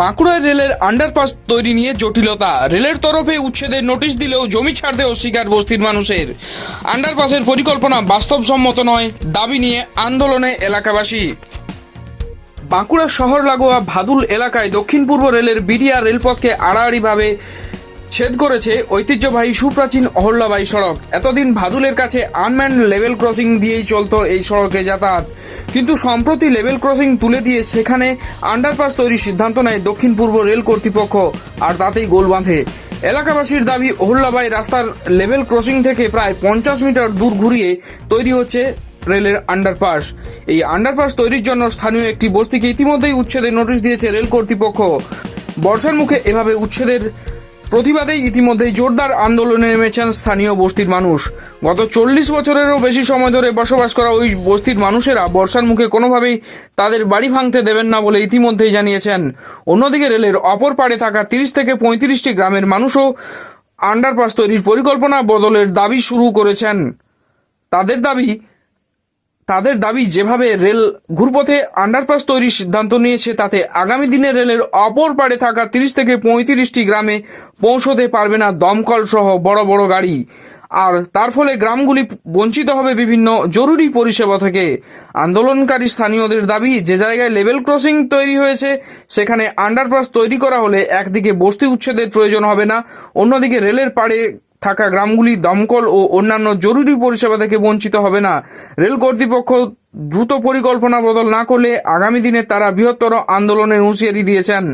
বাঁকুড়ায় রেলের আন্ডারপাস তৈরি নিয়ে জটিলতা। রেলের তরফে উচ্ছেদের নোটিশ দিলেও জমি ছাড়তে অস্বীকার বস্তির মানুষের। আন্ডারপাসের পরিকল্পনা বাস্তবসম্মত নয়, দাবি নিয়ে আন্দোলনে এলাকাবাসী। বাঁকুড়া শহর লাগোয়া ভাদুল এলাকায় দক্ষিণ পূর্ব রেলের বিড়িয়া রেলপথকে আড়াআড়িভাবে ছেদ করেছে ঐতিহ্যবাহী সুপ্রাচীন অহল্যাবাই সড়ক। এতদিন ভাদুলের কাছে আনম্যান লেভেল ক্রসিং দিয়েই চলত এই সড়কে যাতায়াত। কিন্তু সম্প্রতি লেভেল ক্রসিং তুলে দিয়ে সেখানে আন্ডারপাস তৈরির সিদ্ধান্ত নেয় দক্ষিণ পূর্ব রেল কর্তৃপক্ষ, আর তাতেই গোল বাঁধে। এলাকাবাসীর দাবি, অহল্যাবাই রাস্তার লেভেল ক্রসিং থেকে প্রায় পঞ্চাশ মিটার দূর ঘুরিয়ে তৈরি হচ্ছে রেলের আন্ডারপাস। এই আন্ডারপাস তৈরির জন্য স্থানীয় একটি বস্তিকে ইতিমধ্যেই উচ্ছেদের নোটিশ দিয়েছে রেল কর্তৃপক্ষ। বর্ষার মুখে এভাবে উচ্ছেদের প্রতিবাদেই ইতিমধ্যেই জোরদার আন্দোলনে নেমেছেন স্থানীয় বস্তির মানুষ। গত চল্লিশ বছরেরও বেশি সময় ধরে বসবাস করা ওই বস্তির মানুষেরা বর্ষার মুখে কোনোভাবেই তাদের বাড়ি ভাঙতে দেবেন না বলে ইতিমধ্যেই জানিয়েছেন। অন্যদিকে রেলের অপর পাড়ে থাকা তিরিশ থেকে পঁয়ত্রিশটি গ্রামের মানুষও আন্ডারপাস তৈরির পরিকল্পনা বদলের দাবি শুরু করেছেন। তাদের দাবি তাদের দাবি যেভাবে রেল ঘুরপথে আন্ডারপাস তৈরির সিদ্ধান্ত নিয়েছে, তাতে আগামী দিনে রেলের অপর পাড়ে থাকা তিরিশ থেকে পঁয়ত্রিশটি গ্রামে পৌঁছতে পারবে না দমকল সহ বড় বড় গাড়ি। আর তার ফলে গ্রামগুলি বঞ্চিত হবে বিভিন্ন জরুরি পরিষেবা থেকে। আন্দোলনকারী স্থানীয়দের দাবি, যে জায়গায় লেভেল ক্রসিং তৈরি হয়েছে, সেখানে আন্ডারপাস তৈরি করা হলে একদিকে বস্তি উচ্ছেদের প্রয়োজন হবে না, অন্যদিকে রেলের পাড়ে থাকা গ্রামগুলি দমকল ও অন্যান্য জরুরি পরিষেবা থেকে বঞ্চিত হবে না। রেল কর্তৃপক্ষ দ্রুত পরিকল্পনা বদল না করলে আগামী দিনে তারা বৃহত্তর আন্দোলনের হুঁশিয়ারি দিয়েছেন।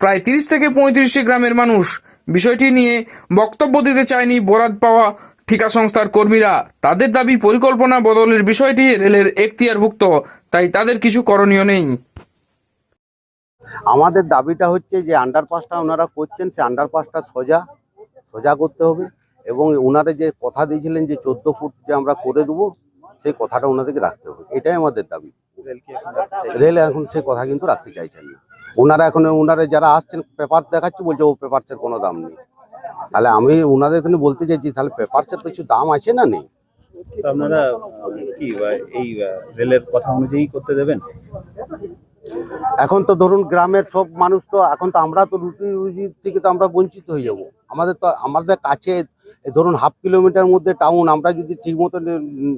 প্রায় তিরিশ থেকে পঁয়ত্রিশটি গ্রামের মানুষ। বিষয়টি নিয়ে বক্তব্য দিতে চায়নি বরাদ পাওয়া ঠিকা সংস্থার কর্মীরা। তাদের দাবি, পরিকল্পনা বদলের বিষয়টি রেলের এখতিয়ারভুক্ত, তাই তাদের কিছু করণীয় নেই। আমাদের দাবিটা হচ্ছে যে আন্ডারপাসটা ওনারা করছেন, সে আন্ডারপাসটা সোজা সোজা করতে হবে। এবং ওনারা যে কথা দিয়েছিলেন যে চোদ্দ ফুট যে আমরা করে দেবো সেই কথাটা ওনাদেরকে রাখতে হবে। এটাই আমাদের দাবি। রেল এখন সেই কথা কিন্তু রাখতে চাইছেন না। ওনারা এখন ওনারা যারা আসছেন পেপার দেখাচ্ছে বলছে ও পেপারসের কোনো দাম নেই। তাহলে আমি ওনাদের এখানে বলতে চাইছি তাহলে পেপারসের কিছু দাম আছে না নেই? আপনারা কি এই রেলের কথা অনুযায়ী করতে দেবেন? এখন তো ধরুন গ্রামের সব মানুষ তো এখন তো আমরা তো রুটি রুজির থেকে তো আমরা বঞ্চিত হয়ে যাব। আমাদের তো আমাদের কাছে ধরুন হাফ কিলোমিটার মধ্যে টাউন আমরা যদি ঠিক মতো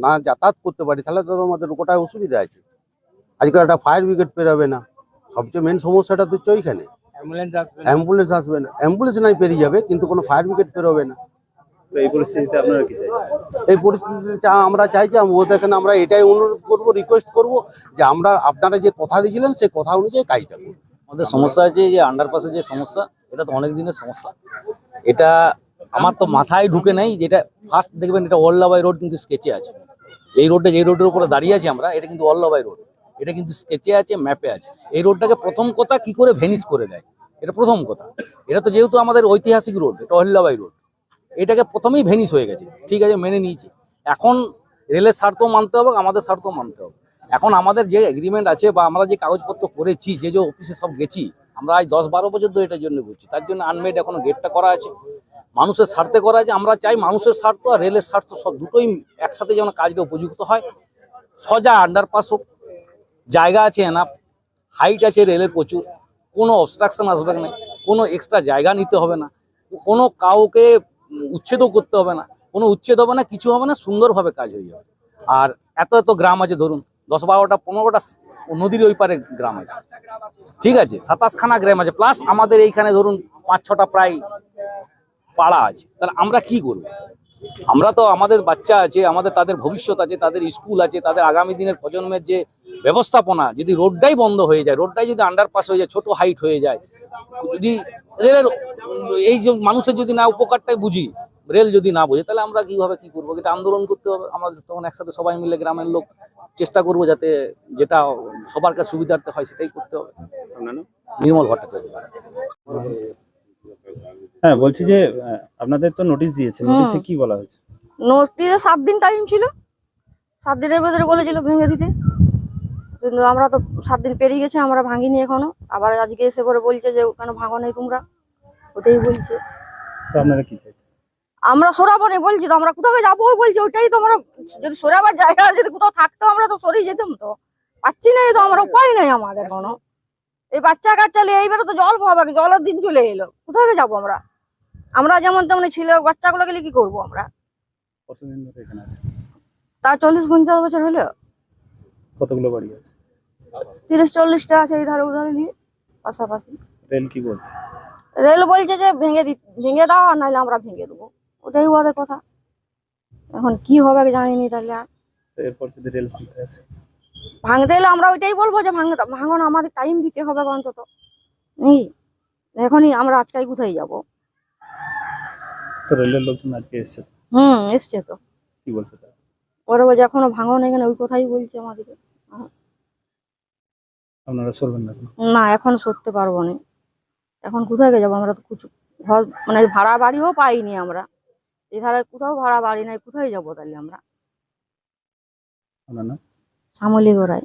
না যাতায়াত করতে পারি তাহলে তো আমাদের গোটায় অসুবিধা আছে। আজকাল একটা ফায়ার ব্রিগেড পেরোবে না। সবচেয়ে মেন সমস্যাটা তো হচ্ছে ওইখানে। অ্যাম্বুলেন্স আসবে না। অ্যাম্বুলেন্স নাই পেরিয়ে যাবে কিন্তু কোনো ফায়ার ব্রিগেড পেরোবে না। এই পরিস্থিতিতে আপনারা কি চাইছেন? এই পরিস্থিতিতে চা- আমরা চাইছি এখানে আমরা এটাই অনুরোধ করব রিকোয়েস্ট করব যে আমরা আপনারা যে কথা দিয়েছিলেন সেই কথা অনুযায়ী কাজটা করব আমাদের সমস্যা আছে যে আন্ডারপাসের যে সমস্যা এটা তো অনেক দিনের সমস্যা। এটা আমার তো মাথায় ঢুকে নেই যেটা ফার্স্ট দেখবেন এটা ওল্লাবাই রোড কিন্তু স্কেচে আছে। এই রোডে যে রোডের উপরে দাঁড়িয়ে আছি আমরা, এটা কিন্তু ওল্লাবাই রোড এটা কিন্তু স্কেচে আছে ম্যাপে আছে। এই রোডটাকে প্রথম কথা কি করে ভেনিস করে দেয়? এটা প্রথম কথা। এটা তো যেহেতু আমাদের ঐতিহাসিক রোড এটা অহিল্লাবাই রোড এটাকে প্রথমেই ভেনিস হয়ে গেছে। ঠিক আছে, মেনে নিয়েছি। এখন রেলের স্বার্থ মানতে হবে, আমাদের স্বার্থ মানতে হবে। এখন আমাদের যে এগ্রিমেন্ট আছে বা আমরা যে কাগজপত্র করেছি, যে যে অফিসে সব গেছি, আমরা আজ দশ বারো বছর ধরে এটার জন্য ঘুরছি। তার জন্য আনমেড এখনও গেটটা করা আছে। মানুষের স্বার্থে করা আছে আমরা চাই মানুষের স্বার্থ আর রেলের স্বার্থ সব দুটোই একসাথে যেন কাজটা উপযুক্ত হয়। সজা আন্ডারপাস হোক, জায়গা আছে না হাইট আছে রেলের প্রচুর, কোনো অবস্ট্রাকশন আসবে না, কোনো এক্সট্রা জায়গা নিতে হবে না, কোনো কাউকে উচ্ছেদও করতে হবে না, কোনো উচ্ছেদ হবে না, কিছু হবে না, সুন্দরভাবে কাজ হয়ে যাবে। আর এত এত গ্রাম আছে, ধরুন দশ বারোটা, পনেরোটা নদীর ওই পারে গ্রাম আছে। ঠিক আছে, সাতাশখানা গ্রাম আছে প্লাস আমাদের এইখানে ধরুন পাঁচ ছটা প্রায় পাড়া আছে তাহলে আমরা কি করব? আমরা তো আমাদের বাচ্চা আছে আমাদের তাদের ভবিষ্যৎ আছে তাদের স্কুল আছে তাদের আগামী দিনের প্রজন্মের যে ব্যবস্থাপনা যদি রোডটাই বন্ধ হয়ে যায় রোডটাই যদি আন্ডারপাস হয়ে যায় ছোট হাইট হয়ে যায় যদি রেলের এই যে মানুষের যদি না উপকারটাই বুঝি রেল যদি না বোঝে তাহলে আমরা কীভাবে কি করব? এটা আন্দোলন করতে হবে আমাদের তখন একসাথে সবাই মিলে গ্রামের লোক চেষ্টা করব যাতে যেটা সবার কাছে সুবিধার্থে হয় সেটাই করতে হবে। নির্মল ভট্টাচার্য। হ্যাঁ বলছি যে আপনাদের তো নোটিশ দিয়েছে। নোটিশে কি বলা হয়েছে? নোটিশে সাত দিন টাইম ছিল। সাত দিনের ভেতরে বলেছিল ভেঙে দিতে। কিন্তু আমরা তো সাত দিন পেরিয়ে গেছে আমরা ভাঙিনি এখনও। আবার আজকে এসে পরে বলছে যে কেন ভাঙো নাই তোমরা? ওটাই বলছে। তো আপনারা কি চাইছেন? আমরা সরাবো না বলছি তো আমরা কোথাও যাব? বলছি ওইটাই তো আমরা যদি সরাবার জায়গা যদি কোথাও থাকতো আমরা তো সরিয়ে যেতাম তো। পাচ্ছি না তো আমরা উপায় নাই আমাদের কোনো এই বাচ্চা কাচ্চা নিয়ে এইবারে তো জল পাবে জলের দিন চলে এলো। কোথায় যাব আমরা? আমরা যেমন তেমন ছিল বাচ্চাগুলো গেলে কি করব আমরা? কতদিন ধরে এখানে আছে? তার চল্লিশ পঞ্চাশ বছর হলো কতগুলো বাড়ি আছে? তিরিশ চল্লিশটা আছে এই ধারে উধারে নিয়ে পাশাপাশি। রেল কি বলছে? রেল বলছে যে ভেঙে দি ভেঙে দাও আর নাহলে আমরা ভেঙে দেবো। ওটাই ওদের কথা। এখন কি হবে জানিনি তাহলে আর। এরপর যদি রেল ভাঙতে আসে? ভাঙতে এলে আমরা ওইটাই বলব যে ভাঙ ভাঙন আমাদের টাইম দিতে হবে অন্তত। নি এখনই আমরা আজকাই কোথায় যাব? তো রেলের লোকজন আজকে এসছে। হুম এসছে তো। কি বলছে তারা? ওরা বলছে এখনও ভাঙন এখানে ওই কথাই বলছে আমাদেরকে। আপনারা চলবেন না না এখন সরতে পারব না। এখন কোথায় যাব? আমরা তো কিছু ঘর মানে ভাড়া বাড়িও পাইনি আমরা। এধারে কোথাও ভাড়া বাড়ি নাই কোথায় যাব তাহলে আমরা? আপনার শ্যামলী গোড়ায়